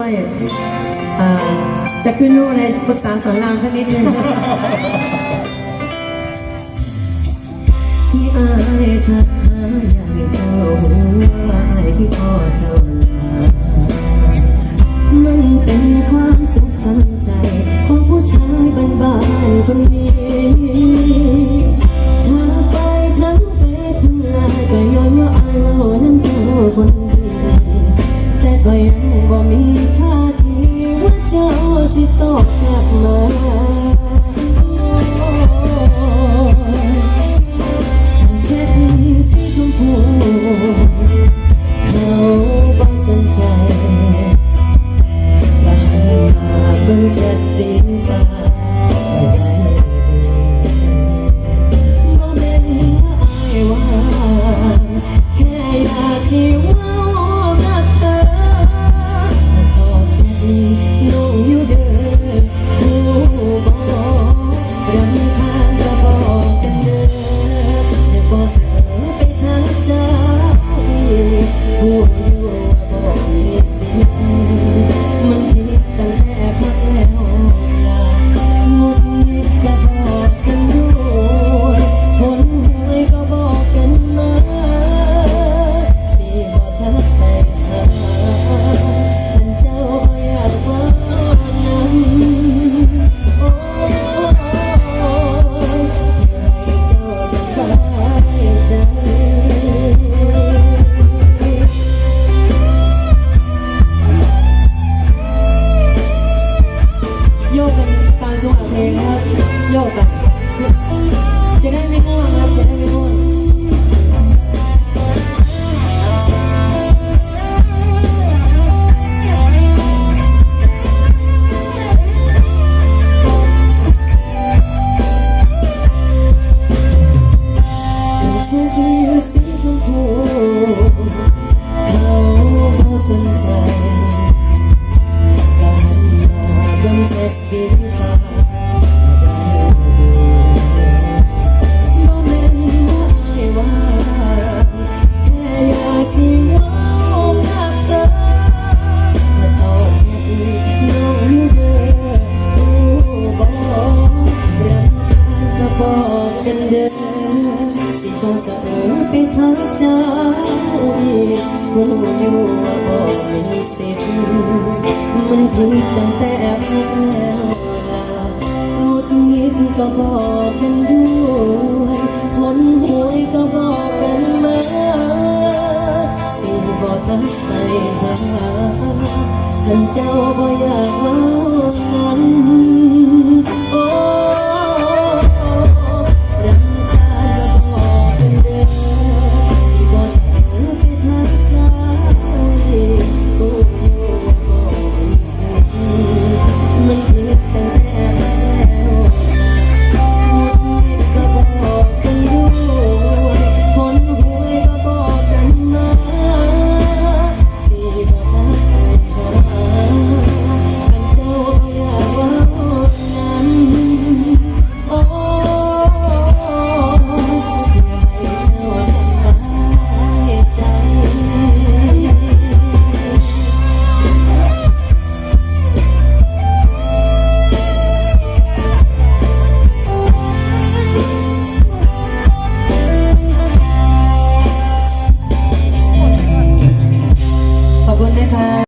ด้วยอ่าจะขึ้นรูปอะไรปรึกษาสอนรามสักนิดนึงที่อายทักหาอยากให้เจ้ารู้ว่าอายที่พ่อเจ้าลามันเป็นความสุขทางใจ ของผู้ชายบ้านๆคนนี้ถ้าไปทั้งเฟซทั้งไลน์ก็ย้อนว่าอายเรานั้นเจ้าคนดีแต่ก็ยังบ่มี สิบ่สะเอไปทักเจ้าอีกรู้อยู่ว่าบ่มีสิทธิ์มันผิดตั้งแต่พักแล้วล่ะหงุดหงิดก็บอกกันด้วยผลหวยก็บอกกันมาสิบอกทักไปหาท่านเจ้าบ่อยากมา